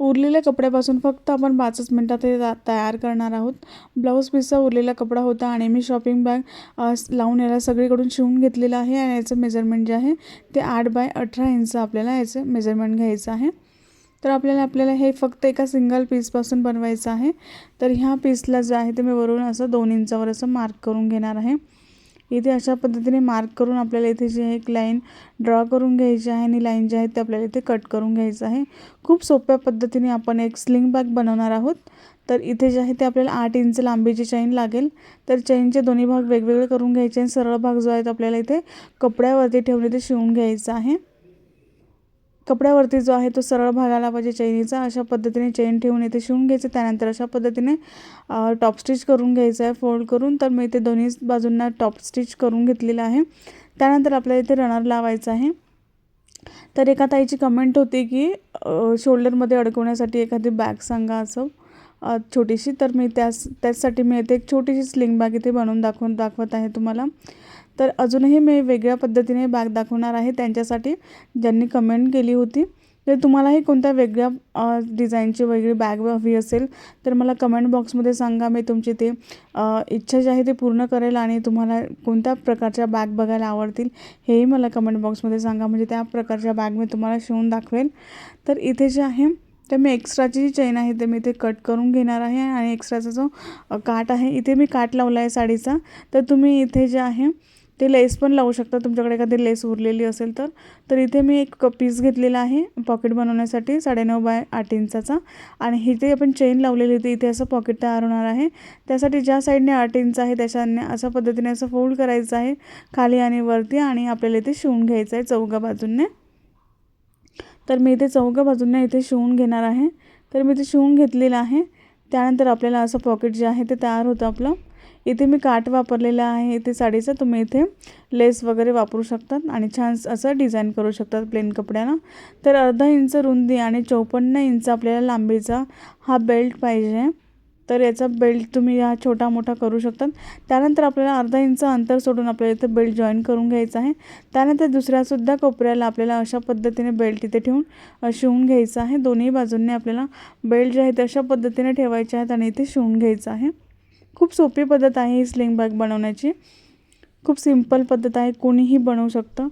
उरलेल्या कपड्यापासून फक्त आपण पाचच मिनटात हे तयार करणार आहोत. ब्लाऊज पीसचा उरलेला कपडा होता आणि मी शॉपिंग बॅग लावून याला सगळीकडून शिवून घेतलेलं आहे आणि याचं मेजरमेंट जे आहे ते आठ बाय अठरा इंच आपल्याला याचं मेजरमेंट घ्यायचं आहे. तर आपल्याला आपल्याला हे फक्त एका सिंगल पीसपासून बनवायचं आहे. तर ह्या पीसला जे आहे ते मी वरून असं दोन इंचावर असं मार्क करून घेणार आहे. इथे अशा पद्धतीने मार्क करून आपल्याला इथे जी आहे एक लाईन ड्रॉ करून घ्यायची आहे आणि लाईन जी आहे ते आपल्याला इथे कट करून घ्यायचं आहे. खूप सोप्या पद्धतीने आपण एक स्लिंग बॅग बनवणार आहोत. तर इथे जे आहे ते आपल्याला आठ इंच लांबीची चैन लागेल. तर चैनचे दोन्ही भाग वेगवेगळे करून घ्यायचे आणि सरळ भाग जो आहे तो आपल्याला इथे कपड्यावरती ठेवून इथे शिवून घ्यायचा आहे. कपड्यावरती जो आहे तो सरळ भाग आला पाहिजे चैनीचा. अशा पद्धतीने चैन ठेवून इथे शिवून घ्यायचं. त्यानंतर अशा पद्धतीने टॉप स्टिच करून घ्यायचं आहे फोल्ड करून. तर मी इथे दोन्ही बाजूंना टॉप स्टिच करून घेतलेलं आहे. त्यानंतर आपल्याला इथे रनर लावायचं आहे. तर एका ताईची कमेंट होती की शोल्डरमध्ये अडकवण्यासाठी एखादी बॅग सांगा असं छोटीशी. तर मी त्याच त्याचसाठी मी इथे एक छोटीशी स्लिंग बॅग इथे बनवून दाखवून दाखवत आहे तुम्हाला. तर अजूनही मी वेगळ्या पद्धतीने बॅग दाखवणार आहे. त्यांच्यासाठी ज्यांनी कमेंट केली होती. तर तुम्हालाही कोणत्या वेगळ्या डिझाईनची वेगळी बॅग हवी असेल तर मला कमेंट बॉक्समध्ये सांगा. मी तुमची ते इच्छा जी आहे ते पूर्ण करेल आणि तुम्हाला कोणत्या प्रकारच्या बॅग बघायला आवडतील हेही मला कमेंट बॉक्समध्ये सांगा. म्हणजे त्या प्रकारच्या बॅग मी तुम्हाला शिवून दाखवेल. तर इथे जे आहे तर मी एक्स्ट्राची जी चेन आहे ते मी इथे कट करून घेणार आहे आणि एक्स्ट्राचा जो काट काठ आहे इथे मी काठ लावला आहे साडीचा. तर तुम्ही इथे जे आहे ते लेस पण लावू शकता. तुमच्याकडे एखादी लेस उरलेली असेल तर. तर इथे मी एक पीस घेतलेला आहे पॉकेट बनवण्यासाठी साडेनऊ बाय आठ इंचाचा. आणि इथे आपण चेन लावलेली होती इथे असं पॉकेट तयार होणार आहे. त्यासाठी ज्या साईडने आठ इंच आहे त्याच्याने अशा पद्धतीने असं फोल्ड करायचं आहे खाली आणि वरती. आणि आपल्याला इथे शिवून घ्यायचं आहे चौघा बाजूंने. तर मी इथे चौघा बाजूंना इथे शिवून घेणार आहे. तर मी ते शिवून घेतलेलं आहे. त्यानंतर आपल्याला असं पॉकेट जे आहे ते तयार होतं आपलं. इथे मी काठ वापरलेलं आहे. इथे साडीचं तुम्ही इथे लेस वगैरे वापरू शकतात आणि छान असं डिझाईन करू शकतात प्लेन कपड्यानं. तर अर्धा इंच रुंदी आणि चौपन्न इंच आपल्याला लांबीचा हा बेल्ट पाहिजे. तर याचा बेल्ट तुम्ही हा छोटा मोठा करू शकतात. त्यानंतर आपल्याला अर्धा इंच अंतर सोडून आपल्याला इथे बेल्ट जॉईन करून घ्यायचा आहे. त्यानंतर दुसऱ्यासुद्धा कोपऱ्याला आपल्याला अशा पद्धतीने बेल्ट इथे ठेवून शिवून घ्यायचं आहे. दोन्ही बाजूंनी आपल्याला बेल्ट जे आहे ते अशा पद्धतीने ठेवायचे आहेत आणि इथे शिवून घ्यायचं आहे. खूप सोपी पद्धत आहे ही स्लिंग बॅग बनवण्याची. खूप सिंपल पद्धत आहे कोणीही बनवू शकतं.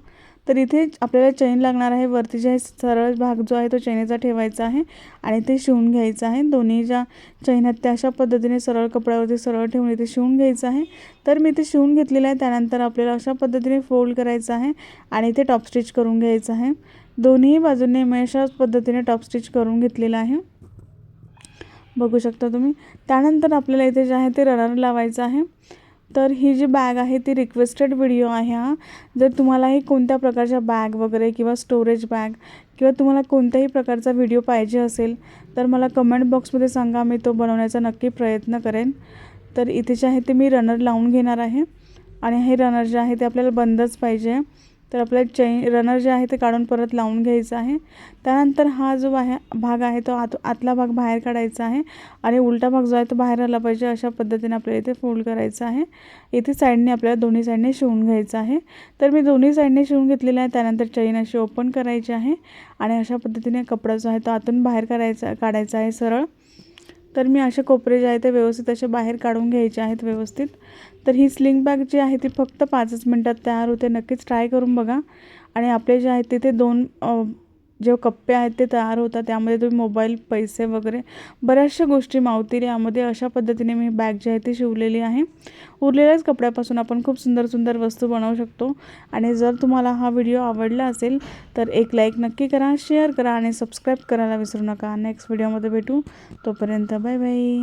तर इथे आपल्याला चैन लागणार आहे वरती जे सरळ भाग जो आहे तो चैनीचा ठेवायचा आहे आणि ते शिवून घ्यायचं आहे. दोन्ही ज्या चैन आहेत त्या अशा पद्धतीने सरळ कपड्यावरती सरळ ठेवून इथे शिवून घ्यायचं आहे. तर मी इथे शिवून घेतलेलं आहे त्यानंतर आपल्याला अशा पद्धतीने फोल्ड करायचं आहे आणि इथे टॉप स्टिच करून घ्यायचं आहे. दोन्ही बाजूने मी अशाच पद्धतीने टॉप स्टिच करून घेतलेलं आहे. बघू शकता तुम्ही. त्यानंतर आपल्याला इथे जे आहे ते रनर लावायचं आहे. तर ही जी बॅग आहे ती रिक्वेस्टेड व्हिडिओ आहे हा. जर तुम्हालाही कोणत्या प्रकारच्या बॅग वगैरे किंवा स्टोरेज बॅग किंवा तुम्हाला कोणत्याही प्रकारचा व्हिडिओ पाहिजे असेल तर मला कमेंट बॉक्समध्ये सांगा. मी तो बनवण्याचा नक्की प्रयत्न करेन. तर इथे जे आहे ते मी रनर लावून घेणार आहे. आणि हे रनर जे आहे ते आपल्याला बंदच पाहिजे. तर आपल्याला चैन रनर जे आहे ते काढून परत लावून घ्यायचं आहे. त्यानंतर हा जो आहे भाग आहे तो आत आतला भाग बाहेर काढायचा आहे आणि उलटा भाग जो आहे तो बाहेर आला पाहिजे अशा पद्धतीने आपल्याला इथे फोल्ड करायचा आहे. इथे साईडने आपल्याला दोन्ही साईडने शिवून घ्यायचं आहे. तर मी दोन्ही साईडने शिवून घेतलेलं आहे त्यानंतर चैन अशी ओपन करायची आहे आणि अशा पद्धतीने कपडा जो आहे तो आतून बाहेर करायचा काढायचा आहे सरळ. तर मी असे कोपरे जे आहे ते व्यवस्थित असे बाहेर काढून घ्यायचे आहेत व्यवस्थित. तर ही स्लिंग बॅग जी आहे ती फक्त पाचच मिनटात तयार होते. नक्कीच ट्राय करून बघा. आणि आपले जे आहेत तिथे दोन जे कप्पे आहेत ते तयार होतात त्यामध्ये तुम्ही मोबाईल पैसे वगैरे बऱ्याचशा गोष्टी मावतील. यामध्ये अशा पद्धतीने मी बॅग जी आहे ती शिवलेली आहे. उरलेल्याच कपड्यापासून आपण खूप सुंदर सुंदर वस्तू बनवू शकतो. आणि जर तुम्हाला हा व्हिडिओ आवडला असेल तर एक लाईक नक्की करा शेअर करा आणि सबस्क्राईब करायला विसरू नका. नेक्स्ट व्हिडिओमध्ये भेटू. तोपर्यंत बाय बाय.